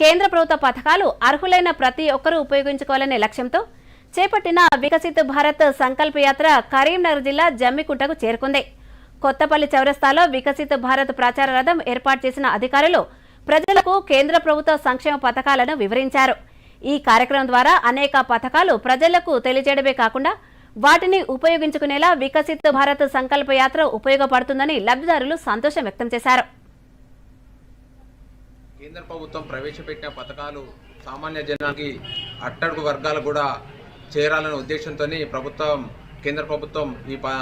కేంద్ర ప్రభుత్వ పథకాలు అర్హులైన ప్రతి ఒక్కరూ ఉపయోగించుకోవాలనే లక్ష్యంతో చేపట్టిన వికసిత్ భారత్ సంకల్ప యాత్ర కరీంనగర్ జిల్లా జమ్మికుంటకు చేరుకుంది. కొత్తపల్లి చౌరస్తాలో వికసిత్ భారత్ ప్రచార రథం ఏర్పాటు చేసిన అధికారులు ప్రజలకు కేంద్ర ప్రభుత్వ సంక్షేమ పథకాలను వివరించారు. ఈ కార్యక్రమం ద్వారా అనేక పథకాలు ప్రజలకు తెలియజేయడమే కాకుండా వాటిని ఉపయోగించుకునేలా వికసిత్ భారత్ సంకల్ప యాత్ర ఉపయోగపడుతుందని లబ్ధిదారులు సంతోషం వ్యక్తం చేశారు. కేంద్ర ప్రభుత్వం ప్రవేశపెట్టిన పథకాలు సామాన్య జనానికి అట్టడుగు వర్గాలు కూడా చేరాలనే ఉద్దేశంతో ప్రభుత్వం కేంద్ర ప్రభుత్వం ఈ ప-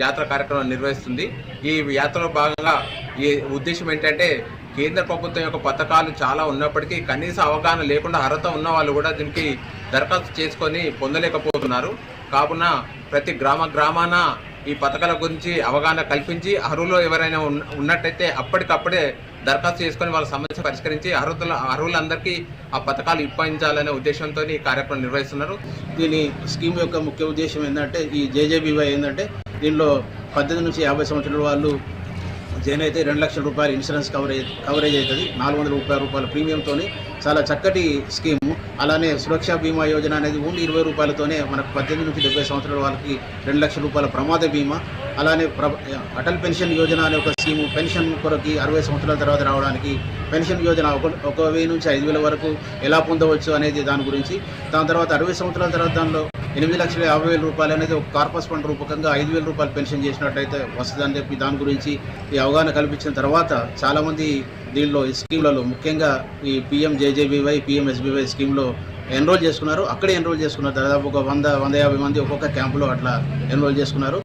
యాత్ర కార్యక్రమం నిర్వహిస్తుంది. ఈ యాత్రలో భాగంగా ఈ ఉద్దేశం ఏంటంటే కేంద్ర ప్రభుత్వం యొక్క పథకాలు చాలా ఉన్నప్పటికీ కనీస అవగాహన లేకుండా అర్హత ఉన్న వాళ్ళు కూడా దీనికి దరఖాస్తు చేసుకొని పొందలేకపోతున్నారు. కావున ప్రతి గ్రామ గ్రామాన ఈ పథకాల గురించి అవగాహన కల్పించి అర్హులు ఎవరైనా ఉన్నట్టయితే అప్పటికప్పుడే దరఖాస్తు చేసుకొని వాళ్ళ సమస్య పరిష్కరించి అర్హతల అర్హులందరికీ ఆ పథకాలు ఇప్పించాలనే ఉద్దేశంతో ఈ కార్యక్రమం నిర్వహిస్తున్నారు. దీని స్కీమ్ యొక్క ముఖ్య ఉద్దేశం ఏంటంటే ఈ జేజేబీవై ఏంటంటే దీనిలో పద్దెనిమిది నుంచి యాభై సంవత్సరాల వాళ్ళు జైన్ అయితే రెండు లక్షల రూపాయలు ఇన్సూరెన్స్ కవరేజ్ కవరేజ్ అవుతుంది. నాలుగు వందల ముప్పై రూపాయల ప్రీమియంతో చాలా చక్కటి స్కీమ్. అలానే సురక్ష బీమా యోజన అనేది ఓన్లీ ఇరవై రూపాయలతోనే మనకు పద్దెనిమిది నుంచి డెబ్బై సంవత్సరాల వాళ్ళకి రెండు లక్షల రూపాయల ప్రమాద బీమా. అలానే ప్ర అటల్ పెన్షన్ యోజన అనే ఒక స్కీము పెన్షన్ కొరకి అరవై సంవత్సరాల తర్వాత రావడానికి పెన్షన్ యోజన ఒక ఒక వెయ్యి నుంచి ఐదు వేల వరకు ఎలా పొందవచ్చు అనేది దాని గురించి. దాని తర్వాత అరవై సంవత్సరాల తర్వాత దానిలో ఎనిమిది లక్షల యాభై వేల రూపాయలు అనేది ఒక కార్పస్ ఫండ్ రూపకంగా ఐదు వేల రూపాయలు పెన్షన్ చేసినట్టయితే వస్తుందని చెప్పి దాని గురించి ఈ అవగాహన కల్పించిన తర్వాత చాలామంది దీనిలో ఈ స్కీమ్లలో ముఖ్యంగా ఈ పిఎం జేజేబీవై పిఎం ఎస్బీవై స్కీమ్లో ఎన్రోల్ చేసుకున్నారు. అక్కడే ఎన్రోల్ చేసుకున్నారు. దాదాపు ఒక వంద వంద యాభై మంది ఒక్కొక్క క్యాంపులో అట్లా ఎన్రోల్ చేసుకున్నారు.